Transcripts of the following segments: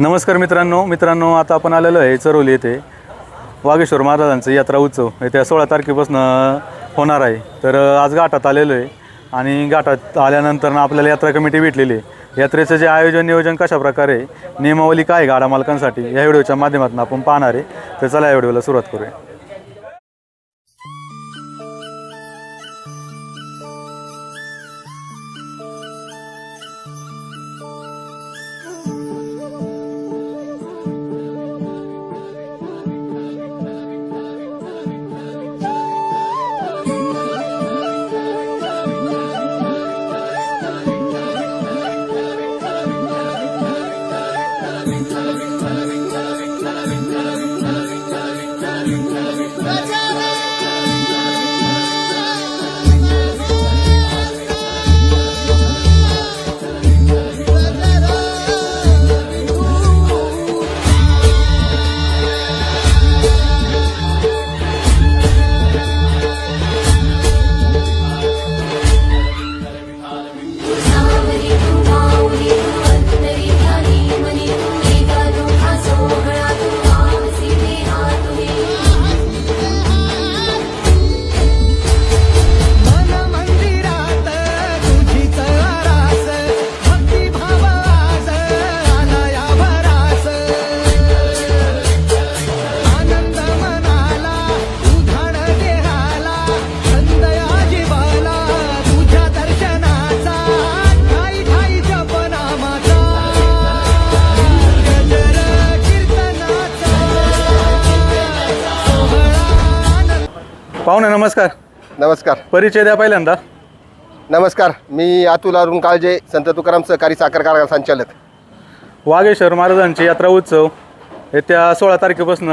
नमस्कार मित्रांनो मित्रांनो आता आपण आलेलो आहे चरोली येथे. वागेश्वर महाराजांचं यात्रा उत्सव येत्या सोळा तारखेपासून होणार आहे. तर आज घाटात आलेलो आहे आणि घाटात आल्यानंतर ना आपल्याला यात्रा कमिटी भेटलेली आहे. यात्रेचं जे आयोजन नियोजन कशा प्रकारे नियमावली काय आहे गाडा मालकांसाठी या व्हिडिओच्या माध्यमातून आपण पाहणार आहे. तर चला या व्हिडिओला सुरुवात करूया. पाहुणे नमस्कार. नमस्कार. परिचय द्या पहिल्यांदा. नमस्कार. मी अतुल अरुण काळजे संत तुकाराम सहकारी साखर कारखाना संचालक. वागेश्वर महाराजांची यात्रा उत्सव येत्या सोळा तारखेपासून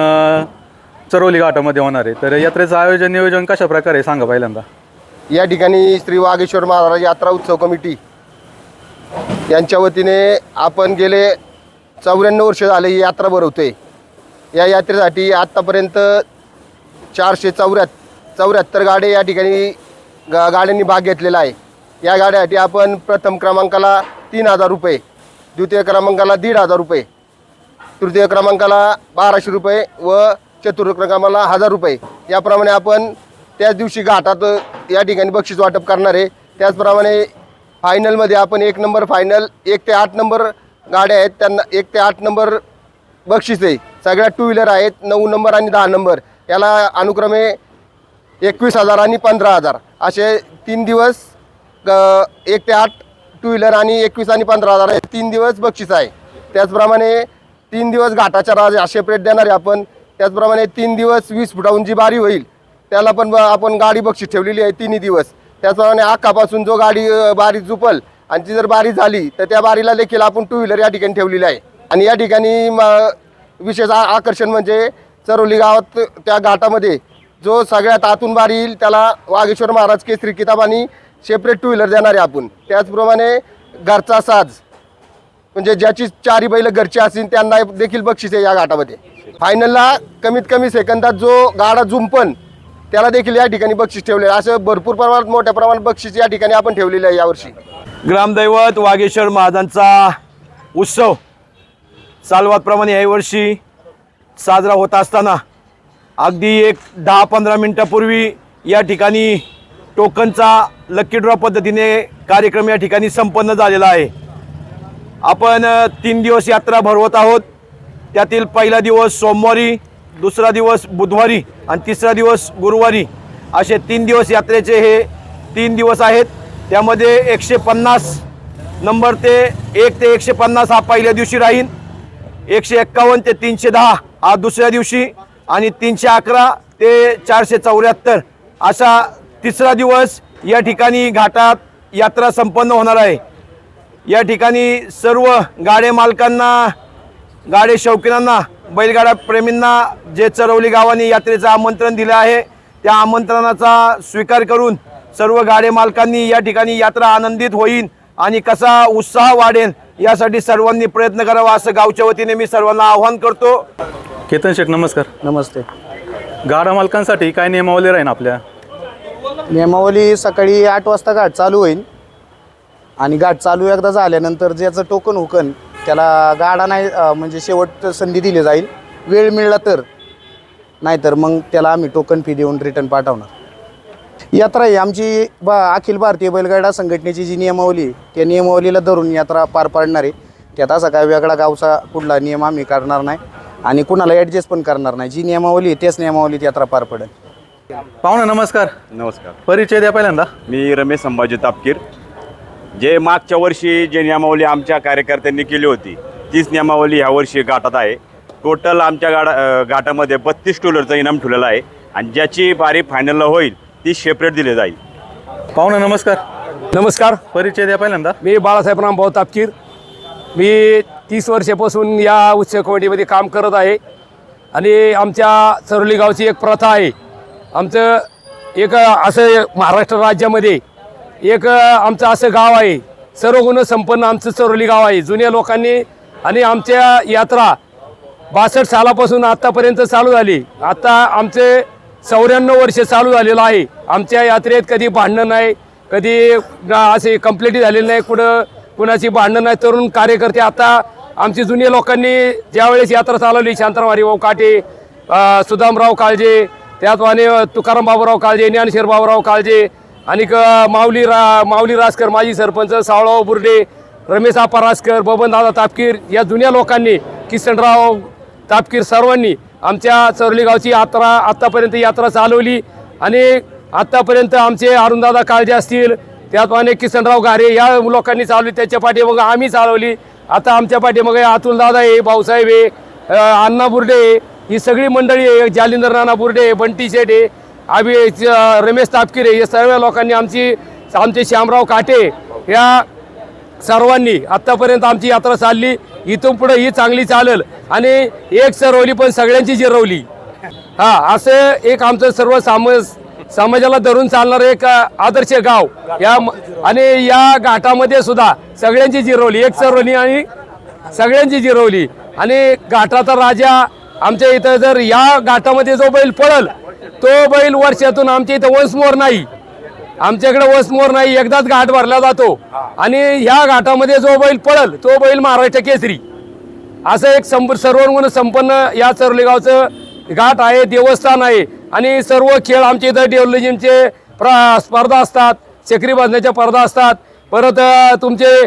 चरोली घाटामध्ये होणार आहे. तर यात्रेचं आयोजन नियोजन कशा प्रकारे सांगा पहिल्यांदा. या ठिकाणी श्री वागेश्वर महाराज यात्रा उत्सव कमिटी यांच्या वतीने आपण गेले चौऱ्याण्णव वर्ष झाले ही यात्रा भरवतोय. या यात्रेसाठी आत्तापर्यंत चारशे चौऱ्याहत्तर चौऱ्याहत्तर गाड्या या ठिकाणी गा गाड्यांनी भाग घेतलेला आहे. या गाड्यासाठी आपण प्रथम क्रमांकाला तीन हजार रुपये द्वितीय क्रमांकाला दीड हजार रुपये तृतीय क्रमांकाला बाराशे रुपये व चतुर्थ क्रमांकाला हजार रुपये. याप्रमाणे आपण त्याच दिवशी घाटात या ठिकाणी बक्षीस वाटप करणार आहे. त्याचप्रमाणे फायनलमध्ये आपण एक नंबर फायनल एक ते आठ नंबर गाड्या आहेत. त्यांना एक ते आठ नंबर बक्षीस आहे. सगळ्या टू व्हीलर आहेत नऊ नंबर आणि दहा नंबर. याला अनुक्रमे एकवीस हजार आणि पंधरा हजार. असे तीन दिवस ग- एक ते आठ टू व्हीलर आणि एकवीस आणि पंधरा हजार हे तीन दिवस बक्षीस आहे. त्याचप्रमाणे तीन दिवस घाटाच्या राज असे प्लेट देणारे आपण. त्याचप्रमाणे तीन दिवस वीस फुटाहून जी बारी होईल त्याला पण ब- आपण गाडी बक्षीस ठेवलेली आहे तिन्ही दिवस. त्याचप्रमाणे आखापासून जो गाडी बारी झुपल आणि ती जर बारी झाली तर त्या बारीला देखील आपण टू व्हीलर या ठिकाणी ठेवलेली आहे. आणि या ठिकाणी विशेष आकर्षण म्हणजे चरोली गावात त्या घाटामध्ये जो सगळ्यात आतून बार येईल त्याला वागेश्वर महाराज केसरी किताब आणि सेपरेट टू व्हीलर देणार आहे आपण. त्याचप्रमाणे घरचा साज म्हणजे ज्याची चारी बैल घरची असतील त्यांना देखील बक्षीस आहे या घाटामध्ये. फायनलला कमीत कमी सेकंदात जो गाडा जुंपन त्याला देखील या ठिकाणी बक्षीस ठेवले आहे. असं भरपूर प्रमाणात मोठ्या प्रमाणात बक्षीस या ठिकाणी आपण ठेवलेलं आहे यावर्षी. ग्रामदैवत वागेश्वर महाराजांचा उत्सव सालवादप्रमाणे याही वर्षी साजरा होत असताना अगदी एक दहा पंधरा मिनटापूर्वी या ठिकाणी टोकनचा लकी ड्रॉ पद्धतीने कार्यक्रम या ठिकाणी संपन्न झालेला आहे. आपण तीन दिवस यात्रा भरवत आहोत. त्यातील पहिला दिवस सोमवारी दुसरा दिवस बुधवारी आणि तिसरा दिवस गुरुवारी असे तीन दिवस यात्रेचे हे तीन दिवस आहेत. त्यामध्ये एकशे पन्नास नंबर ते एक ते एकशे पन्नास हा पहिल्या दिवशी राहील. एकशे एक्कावन्न ते तीनशे दहा हा दुसऱ्या दिवशी. आणि तीनशे अकरा ते चारशे चौऱ्याहत्तर असा तिसरा दिवस या ठिकाणी घाटात यात्रा संपन्न होणार आहे. या ठिकाणी सर्व गाडे मालकांना गाडे शौकीनांना बैलगाडा प्रेमींना जे चरवली गावाने यात्रेचं आमंत्रण दिलं आहे त्या आमंत्रणाचा स्वीकार करून सर्व गाडे मालकांनी या ठिकाणी यात्रा आनंदित होईल आणि कसा उत्साह वाढेल यासाठी सर्वांनी प्रयत्न करावा असं गावच्या वतीने मी सर्वांना आवाहन करतो. केतन शेठ नमस्कार. नमस्ते. गाडा मालकांसाठी काय नियमावली राहील आपल्या? नियमावली सकाळी आठ वाजता घाट चालू होईल. आणि घाट चालू एकदा झाल्यानंतर ज्याचं टोकन हुकन त्याला गाडा नाही म्हणजे शेवट संधी दिली जाईल. वेळ मिळला तर. नाहीतर मग त्याला आम्ही टोकन फी देऊन रिटर्न पाठवणार. यात्रा ही आमची बा अखिल भारतीय बैलगाडा संघटनेची जी नियमावली त्या नियमावलीला धरून यात्रा पार पाडणार आहे. त्यात असा काय वेगळा गावचा कुठला नियम आम्ही करणार नाही. आणि कुणाला ॲडजस्ट पण करणार नाही. जी नियमावली आहे त्याच नियमावलीत यात्रा पार पडेल. पाहुणा नमस्कार. नमस्कार. परिचय द्या पहिल्यांदा. मी रमेश संभाजी तापकीर. जे मागच्या वर्षी जे नियमावली आमच्या कार्यकर्त्यांनी केली होती तीच नियमावली ह्या वर्षी गाठात आहे. टोटल आमच्या गाडा अ, घाटामध्ये बत्तीस टोलरचं इनाम ठेवलेलं आहे आणि ज्याची बारी फायनलला होईल ती सेपरेट दिली जाईल. पाहुणा नमस्कार. नमस्कार. परिचय द्या पहिल्यांदा. मी बाळासाहेब रामभाऊ तापकीर. मी तीस वर्षापासून या उत्सव कमिटीमध्ये काम करत आहे. आणि आमच्या चरोली गावची एक प्रथा आहे. आमचं एक असं महाराष्ट्र राज्यामध्ये एक आमचं असं गाव आहे. सर्व गुण संपन्न आमचं चरोली गाव आहे. जुन्या लोकांनी आणि आमच्या यात्रा बासष्ट सालापासून आत्तापर्यंत चालू झाली. आत्ता आमचे चौऱ्याण्णव वर्ष चालू झालेलं आहे. आमच्या यात्रेत कधी भांडणं नाही कधी असे कंप्लेंटी झालेली नाही. कुठं कुणाची भांडणं नाही. तरुण कार्यकर्ते आता आमची जुन्या लोकांनी ज्यावेळेस यात्रा चालवली शांतरामारी भाऊ काटे सुदामराव काळजे त्याचप्रमाणे तुकाराम बाबूराव काळजे ज्ञानशेर बाबूराव काळजे आणि माऊली रा माऊली रासकर माजी सरपंच सावळाव बुर्डे रमेश आपा रासकर बबनदादा तापकीर या जुन्या लोकांनी किसनराव तापकीर सर्वांनी आमच्या चरली गावची यात्रा आत्तापर्यंत यात्रा चालवली. आणि आत्तापर्यंत आमचे अरुणदादा काळजे असतील त्याचप्रमाणे किसनराव गारे या लोकांनी चालवली त्याच्या पाठीमागं आम्ही चालवली. आता आमच्या पाठीमागे अतुलदादा आहे भाऊसाहेब आहे अण्णा बुर्डे आहे ही सगळी मंडळी आहे जालिंदर नाना बुर्डे आहे बंटी शेठ आहे आम्ही रमेश तापकिरे या सर्व लोकांनी आमची आमचे श्यामराव काटे या सर्वांनी आत्तापर्यंत आमची यात्रा चालली इथून पुढे ही चांगली चालेल. आणि एक सरवली पण सगळ्यांची जिरवली. हा असं एक आमचं सर्व सामस समाजाला धरून चालणारं एक आदर्श गाव. या म- आणि या घाटामध्ये सुद्धा सगळ्यांची जिरवली. एक चरवली आणि सगळ्यांची जिरवली. आणि घाटाचा राजा आमच्या इथं जर या घाटामध्ये जो बैल पळल तो बैल वर्षातून आमच्या इथं वंशमोर नाही. आमच्याकडे वसमोर नाही. एकदाच घाट भरला जातो. आणि ह्या घाटामध्ये जो बैल पळल तो बैल महाराष्ट्र केसरी. असं एक संप सर्वगुण संपन्न या चरोली गावचं घाट आहे देवस्थान आहे. आणि सर्व खेळ आमच्या इथं डेव्हलजिमचे प्र स्पर्धा असतात चक्री बांधण्याच्या स्पर्धा असतात. परत तुमचे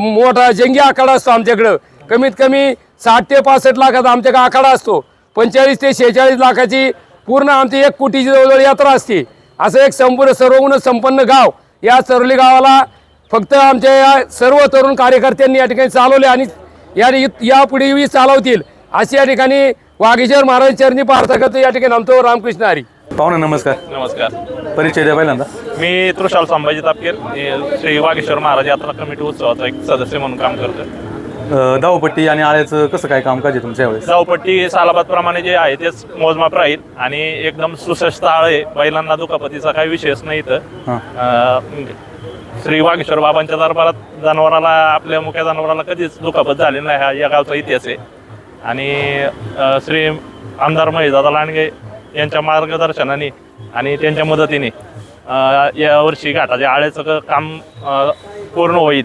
मोठा जंगी आखाडा असतो आमच्याकडं. कमीत कमी साठ ते पासष्ट लाखाचा आमच्याकडे आखाडा असतो. पंचेचाळीस ते शेहेचाळीस लाखाची पूर्ण आमची एक कोटीची जवळजवळ यात्रा असते. असं एक संपूर्ण सर्वगुण संपन्न गाव या चरली गावाला फक्त आमच्या या सर्व तरुण कार्यकर्त्यांनी या ठिकाणी चालवले आणि या यापुढेही चालवतील. अशी या ठिकाणी वागेश्वर महाराज चरणी प्रार्थना करतो या ठिकाणी आमतो रामकृष्ण हरी. पाहुणा नमस्कार. नमस्कार. परिचय द्या पहिल्यांदा. मी तृषाल संभाजी तापकीर. मी श्री वागेश्वर महाराज यात्रा कमिटी उत्सवाचा एक सदस्य म्हणून काम करतोय. अ, धावपट्टी आणि आळ्याचं कसं काय कामकाज आहे तुमच्या यावेळेस? धावपट्टी सालाबाद प्रमाणे जे आहे तेच मोजमाप राहील आणि एकदम सुसस्त आळ आहे. बैलांना दुखापतीचा काही विषयच नाही इथं. हां. अं, श्री वागेश्वर बाबांच्या दरबारात जनावराला आपल्या मुख्या जनावराला कधीच दुखापत झालेली नाही. हा या गावचा इतिहास आहे. आणि श्री आमदार महेशदादा लांडगे यांच्या मार्गदर्शनाने आणि त्यांच्या मदतीने यावर्षी घाटाच्या आळ्याचं क- काम पूर्ण होईल.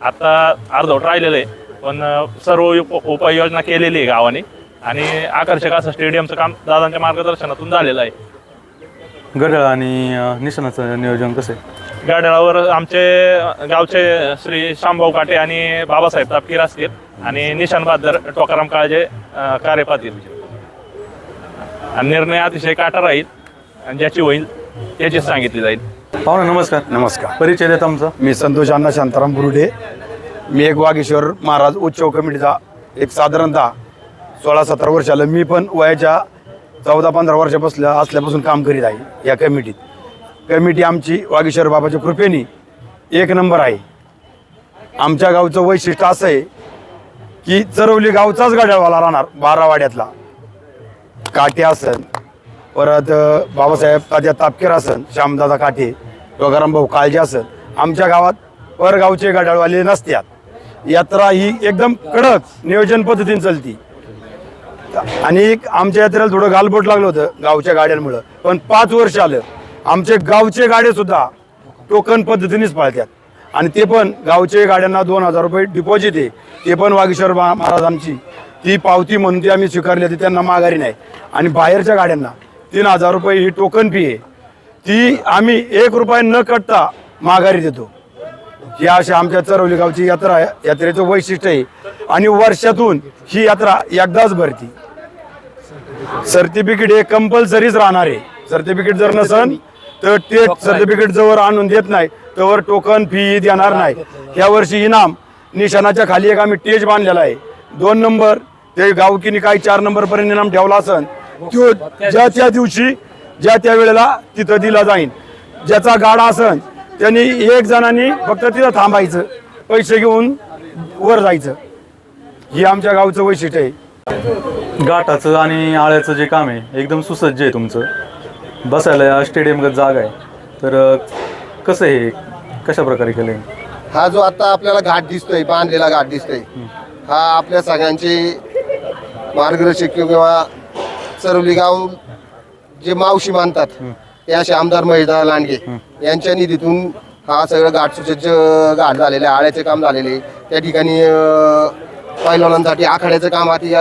आता अर्धवट राहिलेलं आहे पण सर्व उप उपाययोजना केलेली आहे गावाने आणि आकर्षक असं स्टेडियमचं काम दादांच्या मार्गदर्शनातून झालेलं आहे. गडळ आणि निशाणाचं नियोजन कसं आहे? गाड्यावर आमचे गावचे श्री शामभाऊ काटे आणि बाबासाहेब तापकीर असतील आणि निशान बहादर टोकाराम काळजे अं, कार्य पाहतील आणि निर्णय अतिशय काटा राहील आणि ज्याची होईल त्याचीच सांगितली जाईल. पाहुणा नमस्कार. नमस्कार. परिचय देत आमचा. मी संतोष अण्णा शांताराम बुरुडे. मी एक वागेश्वर महाराज उत्सव कमिटीचा एक साधारणतः सोळा सतरा वर्ष आलं मी पण वयाच्या चौदा पंधरा वर्षापासून असल्यापासून काम करीत आहे या कमिटीत. कमिटी आमची वागेश्वर बाबाच्या कृपेने एक नंबर आहे. आमच्या गावचं वैशिष्ट्य असं आहे की चरवली गावचाच गाड्यावाला राहणार बारावाड्यातला. काटे असन परत बाबासाहेब तात्या तापकीर असन श्यामदादा काठे तुकाराम भाऊ काळजे असन आमच्या गावात परगावचे गाड्यावाले नसतात यात्रा ही एकदम कडक नियोजन पद्धतीने चलती. आणि एक आमच्या यात्रेला थोडं गालबोट लागलं होतं गावच्या गाड्यांमुळं पण पाच वर्ष आलं. आमचे गावचे गाडे सुद्धा टोकन पद्धतीनेच पाळतात. आणि ते पण गावचे गाड्यांना दोन हजार रुपये डिपॉझिट आहे. ते पण वागेश्वर महाराज महाराजांची ती पावती म्हणून ती आम्ही स्वीकारली होती त्यांना माघारी नाही. आणि बाहेरच्या गाड्यांना तीन हजार रुपये ही टोकन फी आहे. ती आम्ही एक रुपये न कटता माघारी देतो. ही अशी आमच्या चरवली गावची यात्रा यात्रेचं वैशिष्ट्य आहे. आणि वर्षातून ही यात्रा एकदाच भरती. सर्टिफिकेट हे कंपल्सरीच राहणार आहे. सर्टिफिकेट जर नसन तर ते सर्टिफिकेट जवळ आणून देत नाही तर टोकन फी देणार नाही. या वर्षी इनाम निशाणाच्या खाली एक आम्ही टेज बांधलेला आहे. दोन नंबर ते गावकीने काही चार नंबर पर्यंत इनाम ठेवला असन तो ज्या त्या दिवशी ज्या त्या वेळेला तिथं दिला जाईल ज्याचा गाडा असन त्यांनी एक जणांनी फक्त तिथं थांबायचं पैसे घेऊन वर जायचं. ही आमच्या गावचं वैशिष्ट्य आहे. घाटाचं आणि आळ्याचं जे काम आहे एकदम सुसज्ज आहे तुमचं. बसायला स्टेडियमगत जागा आहे. तर कसं आहे कशा प्रकारे केलं हा जो आता आपल्याला घाट दिसतोय बांधलेला घाट दिसतोय हा आपल्या सगळ्यांचे मार्गदर्शक किंवा चरवली गाव जे मावशी मानतात ते असे आमदार महिदा लांडगे यांच्या निधीतून हा सगळं घाट सुसज्ज घाट झालेले आहे, आळ्याचे काम झालेले त्या ठिकाणी पैलवानांसाठी आखाड्याचं काम आधी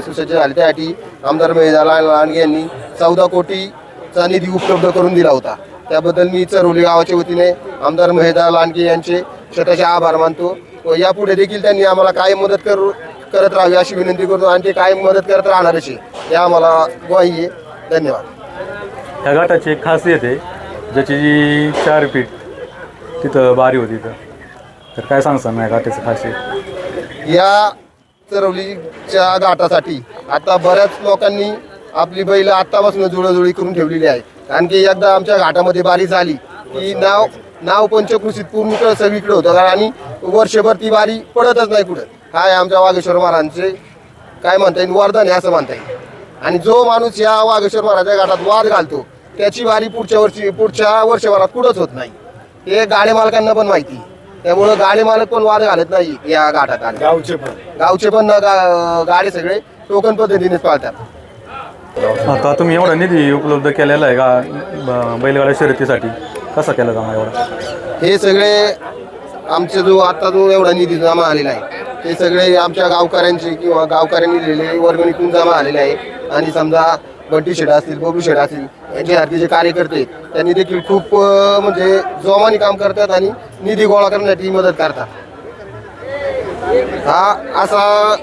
सुसज्ज झाले. त्यासाठी आमदार महिदा लांडगे यांनी चौदा कोटीचा निधी उपलब्ध करून दिला होता. त्याबद्दल मी चरवली गावाच्या वतीने आमदार महेदा लांडगे यांचे स्वतःचे आभार मानतो. व यापुढे देखील त्यांनी आम्हाला कायम मदत करू करत राहावी अशी विनंती करतो आणि ते कायम मदत करत राहणार अशी हे आम्हाला ग्वाही आहे. धन्यवाद. ह्या घाटाची एक खासियत आहे ज्याची जी चार फीट तिथं बारी होती तर तर काय सांगसान नाही घाटाचं खासियत? या चरवलीच्या घाटासाठी आता बऱ्याच लोकांनी आपली बैल आत्तापासून जुळजुळी करून ठेवलेली आहे. कारण की एकदा आमच्या घाटामध्ये बारी झाली की नाव नाव पंचकृषीत पूर्ण सगळीकडे होतं. कारण आणि वर्षभर ती बारी पडतच नाही कुठं. काय आमच्या वागेश्वर महाराजांचे काय म्हणता येईल? वरदान आहे असं म्हणता येईल. आणि जो माणूस या वागेश्वर महाराजा घाटात वाद घालतो त्याची वारी पुढच्या वर्षी पुढच्या वर्षभरात कुठंच होत नाही. हे गाडे मालकांना पण माहिती. त्यामुळं गाडे मालक पण वाद घालत नाही या घाटात. गावचे पण. गावचे पण गा- गाडे सगळे टोकन पद्धतीनेच पाळतात. आता तुम्ही एवढा निधी उपलब्ध केलेला आहे का ब- बैलगाड्या शर्यतीसाठी? कसा केला जामा एवढा? हे सगळे आमचे जो आता जो एवढा निधी जमा आलेला आहे ते सगळे आमच्या गावकऱ्यांचे किंवा गावकऱ्यांनी दिलेले वर्गणीतून जमा आलेले आहे. आणि समजा बंटी शेड असतील बबलू शेड असतील यांचे जे कार्यकर्ते आहेत, त्यांनी देखील खूप अं, म्हणजे जोमाने काम करतात आणि निधी गोळा करण्यासाठी मदत करतात. हा असा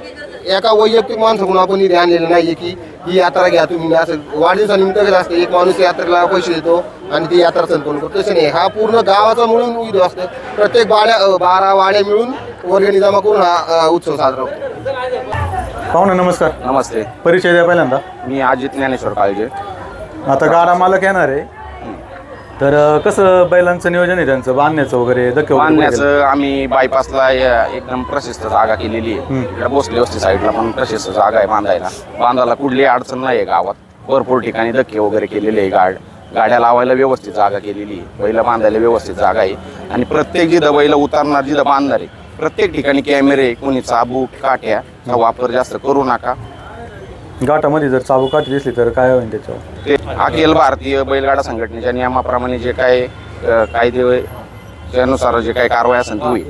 एका वैयक्तिक माणसाकडून आपण निधी आणलेला नाहीये की ही यात्रा घ्या तुम्ही. असं वाढदिवसानिमित्त कसं असतं एक माणूस यात्रेला पैसे देतो आणि ती यात्रा संपन्न करतो. तसं नाही. हा पूर्ण गावाचा मिळून विधी असतो. प्रत्येक वाड्या अं, बारा वाड्या मिळून वर्गणी जमा करून हा उत्सव साजरा होतो. पाहुणा नमस्कार. नमस्ते. परिचय द्या पहिल्यांदा. मी अजित ज्ञानेश्वर काळजे. आता गाडा मालक येणार आहे. तर कसं बैलांचं नियोजन आहे त्यांचं? बांधण्याचं वगैरे धक्के वगैरे कुठे केले? बांधण्याचं आम्ही बायपासला या- एकदम प्रशस्त जागा केलेली आहे. इकडे भोसले वस्ती साईडला पण प्रशस्त जागा आहे बांधायला. बांधायला कुठली अडचण नाही आहे गावात. भरपूर ठिकाणी धक्के वगैरे केलेले आहे. गाड गाड्या लावायला व्यवस्थित जागा केलेली आहे. बैल बांधायला व्यवस्थित जागा आहे. आणि प्रत्येक जिथं बैल उतरणार जिथं बांधणार आहे प्रत्येक ठिकाणी कॅमेरे कोणी चाबूक काट्याचा वापर जास्त करू नका. घाटामध्ये जर चाबूकाठी दिसली तर काय होईल त्याच्यावर? ते अखिल भारतीय बैलगाडा संघटनेच्या नियमाप्रमाणे जे काय अ, कायदे त्यानुसार जे काही कारवाई असेल ती होईल.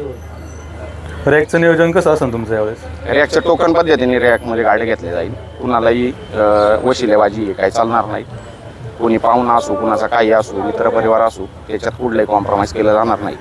रॅकचं नियोजन कसं असेल तुमचं यावेळेस? रॅकच्या टोकन पद्धतीने रॅकमध्ये गाडी घेतली जाईल. कुणालाही अ, वशिलेबाजी हे काही चालणार नाही. कोणी पाहुणा असो कुणाचा काही असो मित्रपरिवार असो त्याच्यात कुठलंही कॉम्प्रोमाइज केलं जाणार नाही.